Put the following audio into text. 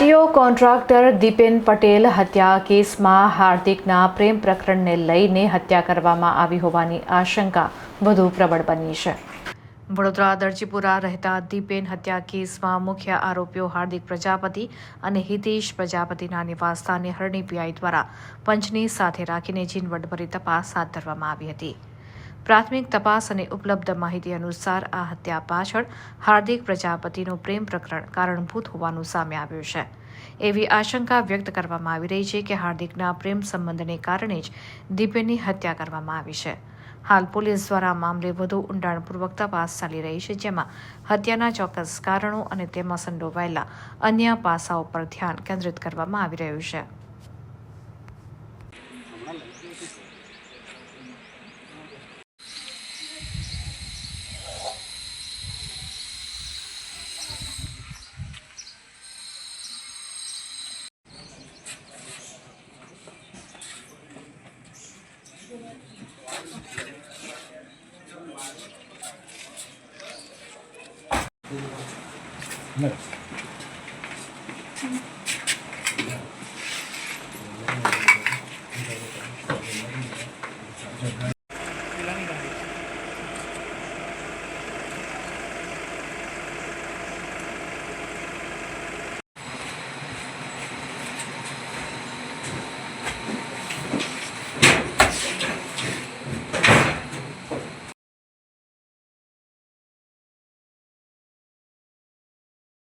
RTO contractor Dipen Patel હત્યા કેસમાં હાર્દિકના પ્રેમ પ્રકરણને લઈને હત્યા કરવામાં આવી હોવાની આશંકા વધુ પ્રબળ બની છે. વડોદરા, દરજીપુરા રહેતા દીપેન હત્યા કેસમાં મુખ્ય આરોપીઓ હાર્દિક પ્રજાપતિ અને હિતેશ પ્રજાપતિના નિવાસસ્થાને હરણી પીઆઈ દ્વારા પંચની સાથે રાખીને ઝીણવટભરી તપાસ હાથ ધરવામાં આવી હતી. પ્રાથમિક તપાસ અને ઉપલબ્ધ માહિતી અનુસાર આ હત્યા પાછળ હાર્દિક પ્રજાપતિનું પ્રેમ પ્રકરણ કારણભૂત હોવાનું સામે આવ્યું છે. એવી આશંકા વ્યક્ત કરવામાં આવી રહી છે કે હાર્દિકના પ્રેમ સંબંધને કારણે જ દીપેનની હત્યા કરવામાં આવી છે. હાલ પોલીસ દ્વારા મામલે વધુ ઊંડાણપૂર્વક તપાસ ચાલી રહી છે, જેમાં હત્યાના ચોક્કસ કારણો અને તેમાં સંડોવાયેલા અન્ય પાસાઓ પર ધ્યાન કેન્દ્રિત કરવામાં આવી રહ્યું છે. ね。